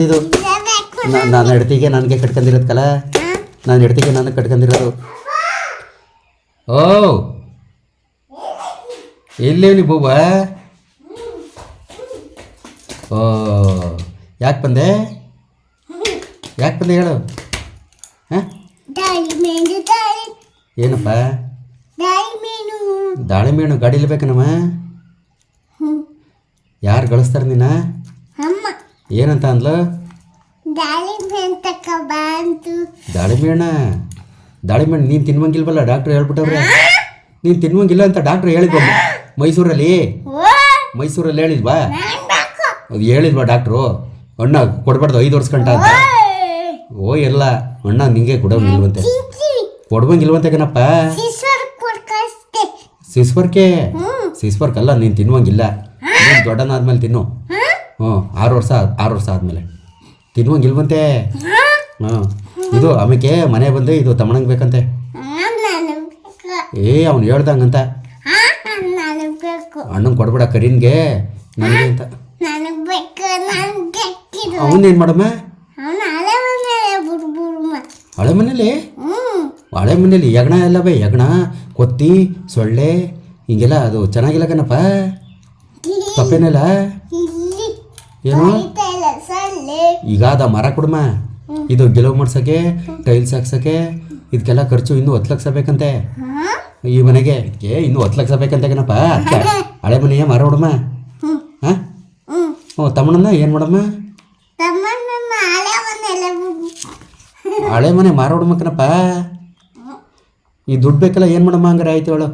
ಇದು? ನಾನು ಹೆಡ್ತಿಗೆ ನನಗೆ ಕಟ್ಕೊಂಡಿರೋದು ಕಲ? ನಾನು ಹೆಡ್ತಿಗೆ ನನಗೆ ಕಟ್ಕೊಂಡಿರೋದು. ಓ! ಎಲ್ಲೇನಿ ಬೂಬ? ಓ ಯಾಕೆ ಬಂದೆ? ಯಾಕೆ ಬಂದೆ ಹೇಳು? ಹಾಂ? ದಾಳಿ ಮೇನು ಏನಪ್ಪ? ದಾಳಿ ಗಾಡಿಲಿ ದಾಳಿಂಬೆ ಹಣ್ಣು ಗಾಡೀಲಿ ಬೇಕನಮ್ಮ ಯಾರು ಗಳಿಸ್ತಾರೆ ನಿನ್ನ? ಅಮ್ಮ. ಏನಂತ ಅಂದ್ಲ? ದಾಳಿಂಬೆ ಹಣ್ಣ ದಾಳಿಂಬೆ ಹಣ್ಣು ನೀನು ತಿನ್ವಂಗಿಲ್ವಲ್ಲ? ಡಾಕ್ಟರ್ ಹೇಳ್ಬಿಟ್ಟವ್ರೆ. ನೀನು ತಿನ್ವಂಗಿಲ್ಲ ಅಂತ ಡಾಕ್ಟ್ರ್ ಹೇಳಿದ್ವ ಮೈಸೂರಲ್ಲಿ. ಮೈಸೂರಲ್ಲಿ ಹೇಳಿದ್ವಾ? ಅದು ಹೇಳಿದ್ವಾ ಡಾಕ್ಟ್ರು ಅಣ್ಣ ಕೊಡ್ಬಾರ್ದು ಐದು ವರ್ಷ ಗಂಟ ಅಂತ. ಓ ಎಲ್ಲ. ಅಣ್ಣ ನಿಂಗೆ ಕೊಡೋಂಗಿಲ್ವಂತೆ ಕೊಡುವಂಗಿಲ್ವಂತೆ ಕೊಡ್ಬಂಗಿಲ್ವಂತೆ ಕಣಪ್ಪ? ಸಿಸ್ವರ್ಕೆ ಸಿಸ್ವರ್ಕ್ ಅಲ್ಲ ನೀನು ತಿನ್ವಂಗಿಲ್ಲ. ನೀನು ದೊಡ್ಡನಾದ್ಮೇಲೆ ತಿನ್ನು. ಹ್ಞೂ ಆರು ವರ್ಷ ಆರು ವರ್ಷ ಆದಮೇಲೆ. ತಿನ್ವಂಗಿಲ್ವಂತೆ ಹಾಂ? ಇದು ಆಮೇಕೆ ಮನೆ ಬಂದು ಇದು ತಮ್ಮಣಂಗೆ ಬೇಕಂತೆ? ಏ ಅವ್ನು ಹೇಳ್ದಂಗಂತ. ಅಣ್ಣಂಗೆ ಕೊಡ್ಬೇಡ ಕರೀನ್ಗೆ ನನಗೆ ಅಂತ. ಅವನೇನು ಮಾಡಮ್ಮ? ಹಳೆ ಮನೇಲಿ ಹಳೆ ಮನೇಲಿ ಹ್ಞೂ ಹಳೆ ಮನೇಲಿ ಯಗಣ ಯಗಣ ಕೊತ್ತಿ ಸೊಳ್ಳೆ ಹಿಂಗೆಲ್ಲ ಅದು ಚೆನ್ನಾಗಿಲ್ಲ ಕಣಪ್ಪ. ತಪ್ಪೇನಿಲ್ಲ. ಏನು? ಈಗ ಅದ ಮರ ಕೊಡಮ್ಮ ಇದು ಗೆಲುವು ಮಾಡ್ಸೋಕ್ಕೆ ಟೈಲ್ಸ್ ಹಾಕ್ಸೋಕ್ಕೆ ಇದಕ್ಕೆಲ್ಲ ಖರ್ಚು ಇನ್ನೂ ಹತ್ತು ಲಕ್ಷ ಬೇಕಂತೆ. ಈ ಮನೆಗೆ ಇದಕ್ಕೆ ಇನ್ನೂ ಹತ್ತು ಲಕ್ಷ ಬೇಕಂತೆ ಕಣಪ್ಪ. ಹಳೆ ಮನೆಯೇ ಮರ ಹೊಡಮ್ಮ ಹಾಂ? ಹ್ಞೂ ತಮ್ಮಣ್ಣ ಏನು ಮಾಡಮ್ಮ? ಹಳೆ ಮನೆ ಮಾರ ಹೊಡಮ್ಮ ಕಣಪ್ಪ. ಈ ದುಡ್ಡು ಬೇಕಲ್ಲ ಏನು ಮಾಡಮ್ಮ ಹಂಗಾರೆ ಆಯ್ತು ಹೇಳು.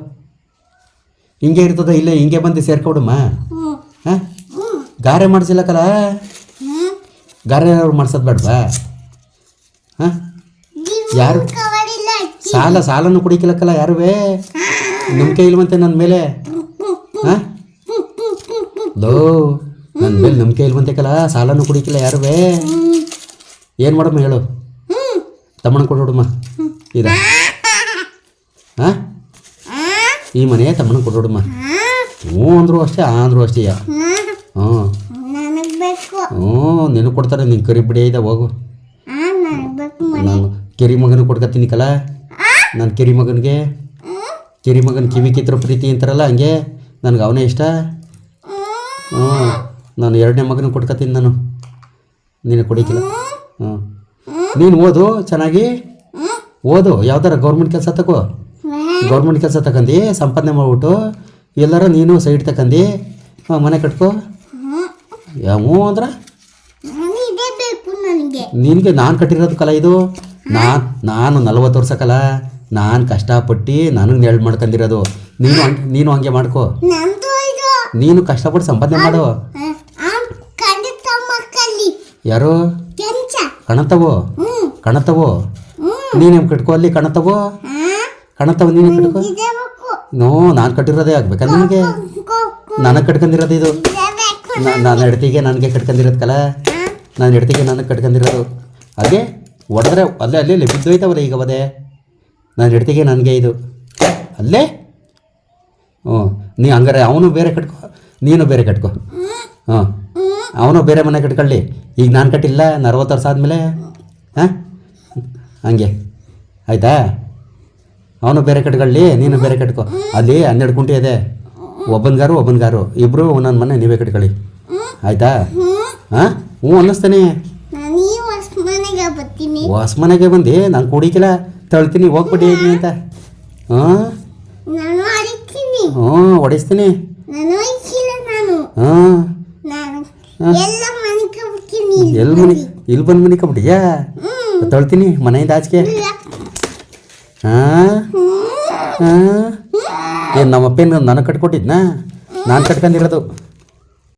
ಹಿಂಗೆ ಇರ್ತದ ಇಲ್ಲೇ ಹಿಂಗೆ ಬಂದು ಸೇರ್ಕೊಡಮ್ಮ ಹಾಂ? ಗಾರೆ ಮಾಡಿಸಿಲ್ಲಕ್ಕಲ್ಲ ಹ್ಞೂ ಗಾರೆ ಅವ್ರು ಮಾಡ್ಸೋದು ಬೇಡವಾ? ಹಾಂ? ಯಾರು? ಸಾಲ ಸಾಲನು ಕುಡಿಕಲಕ್ಕಲ್ಲ ಯಾರುವೇ? ನಂಬಿಕೆ ಇಲ್ವಂತೆ ನನ್ನ ಮೇಲೆ? ಹಾಂ? ಲೋ ನನ್ನ ಮೇಲೆ ನಂಬಿಕೆ ಇಲ್ವಂತೆ ಕಲ ಸಾಲನು ಕುಡಿಕಿಲ್ಲ ಯಾರುವೇ? ಏನು ಮಾಡಮ್ಮ ಹೇಳು? ತಮ್ಮಣ್ಣ ಕೊಡೋಡಮ್ಮ ಇದ. ಹಾಂ? ಈ ಮನೆ ತಮ್ಮನ ಕೊಡೋಡಮ್ಮ ಹ್ಞೂ ಅಂದ್ರು ಅಷ್ಟೇ ಆ ಅಂದ್ರು ಅಷ್ಟೇ ಹ್ಞೂ ನನಗೆ ಬೇಕು ಹ್ಞೂ ನಿನಗೆ ಕೊಡ್ತಾರೆ, ನೀನು ಕರಿ ಬಿಡಿ ಇದೆ ಹೋಗು. ನಾನು ಕೆರಿ ಮಗನ ಕೊಡ್ಕತ್ತೀನಿ ಕಲ. ನಾನು ಕೆರಿ ಮಗನಿಗೆ. ಕೆರಿ ಮಗನ ಕಿವಿ ಕಿತ್ರ ಪ್ರೀತಿ ಅಂತಾರಲ್ಲ ಹಂಗೆ. ನನಗೆ ಅವನೇ ಇಷ್ಟ. ಹ್ಞೂ, ನಾನು ಎರಡನೇ ಮಗನ ಕೊಡ್ಕತ್ತೀನಿ ನಾನು. ನೀನು ಕೊಡಿಕಿಲ್ಲ ಹ್ಞೂ. ನೀನು ಓದು ಚೆನ್ನಾಗಿ. ಓದು, ಯಾವ್ದಾರ ಗೌರ್ಮೆಂಟ್ ಕೆಲಸ ತಗೋ. ಗೌರ್ಮೆಂಟ್ ಕೆಲಸ ತಗೊಂಡಿ ಸಂಪಾದನೆ ಮಾಡಿಬಿಟ್ಟು ಎಲ್ಲರೂ ನೀನು ಸೈಡ್ ತಗೊಂಡಿ ಮನೆ ಕಟ್ಕೋ. ಯಾವ ಅಂದ್ರೆ? ಬೇಕು ನನಗೆ ನಾನು ಕಟ್ಟಿರೋದು ಕಲ ಇದು? ನಾನು ನಾನು ನಲ್ವತ್ತು ವರ್ಷ ಕಲ. ನಾನು ಕಷ್ಟಪಟ್ಟು ನನಗೆ ನೆರಳು ಮಾಡ್ಕೊಂಡಿರೋದು. ನೀನು ಹಂಗ್- ನೀನು ಹಂಗೆ ಮಾಡ್ಕೋ. ನಂದು ಇದು. ನೀನು ಕಷ್ಟಪಟ್ಟು ಸಂಪಾದನೆ ಮಾಡು. ಆ ಖಂಡಿತ ಮಕ್ಕಳಿ ಯಾರು? ಕೆಂಚ. ಕಣತವೋ? ಹ್ಮ್. ಕಣತವೋ? ನೀನೇ ಕಟ್ಕೋ ಅಲ್ಲಿ ಕಣತವೋ? ಕಣತವ ನೀನೇ ಕಟ್ಕೋ? ನೋ ನಾನು ಕಟ್ಟಿರೋದೇ ಆಗ್ಬೇಕಾ ನಿನಗೆ? ನನಗೆ ಕಟ್ಕೊಂಡಿರೋದು ಇದು? ನಾನು ಹೆಡ್ತಿಗೆ ನನಗೆ ಕಟ್ಕೊಂಡಿರೋದು ಕಲ. ನಾನು ಹೆಡ್ತಿಗೆ ನಾನು ಕಟ್ಕೊಂಡಿರೋದು. ಅದೇ ಒಡೆದ್ರೆ ಅಲ್ಲೇ ಅಲ್ಲೇ ಬಿದ್ದೋಯ್ತವಲ್ಲ ಈಗ ಅದೇ ನಾನು ಹೆಡ್ತಿಗೆ ನನಗೆ ಇದು. ಅಲ್ಲೇ? ಹ್ಞೂ. ನೀ ಹಂಗಾರೆ ಅವನು ಬೇರೆ ಕಟ್ಕೋ, ನೀನು ಬೇರೆ ಕಟ್ಕೋ. ಹಾಂ ಅವನು ಬೇರೆ ಮನೆ ಕಟ್ಕೊಳ್ಳಿ. ಈಗ ನಾನು ಕಟ್ಟಿಲ್ಲ ನಲ್ವತ್ತು ವರ್ಷ ಆದಮೇಲೆ. ಹಾಂ? ಹಂಗೆ. ಆಯಿತಾ? ಅವನು ಬೇರೆ ಕಟ್ಕೊಳ್ಳಿ, ನೀನು ಬೇರೆ ಕಟ್ಕೋ. ಅಲ್ಲಿ ಹನ್ನೆರಡು ಕುಂಟೆ ಇದೆ. ಒಬ್ಬನ್ಗಾರು ಒಬ್ಬನ್ಗಾರು. ಇಬ್ಬರು ಒಂದೊಂದು ಮನೆ ನೀವೇ ಕಟ್ಕೊಳ್ಳಿ. ಆಯಿತಾ? ಹಾಂ? ಹ್ಞೂ ಅನ್ನಿಸ್ತಾನೆ. ಹೊಸ ಮನೆಗೆ ಬಂದು ನಾನು ಕುಡಿಕಿಲ್ಲ ತಳ್ತೀನಿ ಹೋಗ್ಬಿಟ್ಟು ಹೇಳಿ ಅಂತ. ಹಾಂ? ಹ್ಞೂ ಹೊಡಿಸ್ತೀನಿ. ಹಾಂ? ಎಲ್ಲ ಮನೆ ಇಲ್ಲಿ ಬಂದು ಮನೆ ಕಬಿಟ್ಟಿಯಾ ತಳ್ತೀನಿ ಮನೆಯಿಂದ ಆಚೆಗೆ. ಹಾಂ? ಹಾಂ? ಏನು ನಮ್ಮಪ್ಪೇನು ನನಗೆ ಕಟ್ಕೊಟ್ಟಿದ್ನಾ? ನಾನು ಕಟ್ಕೊಂಡಿರೋದು.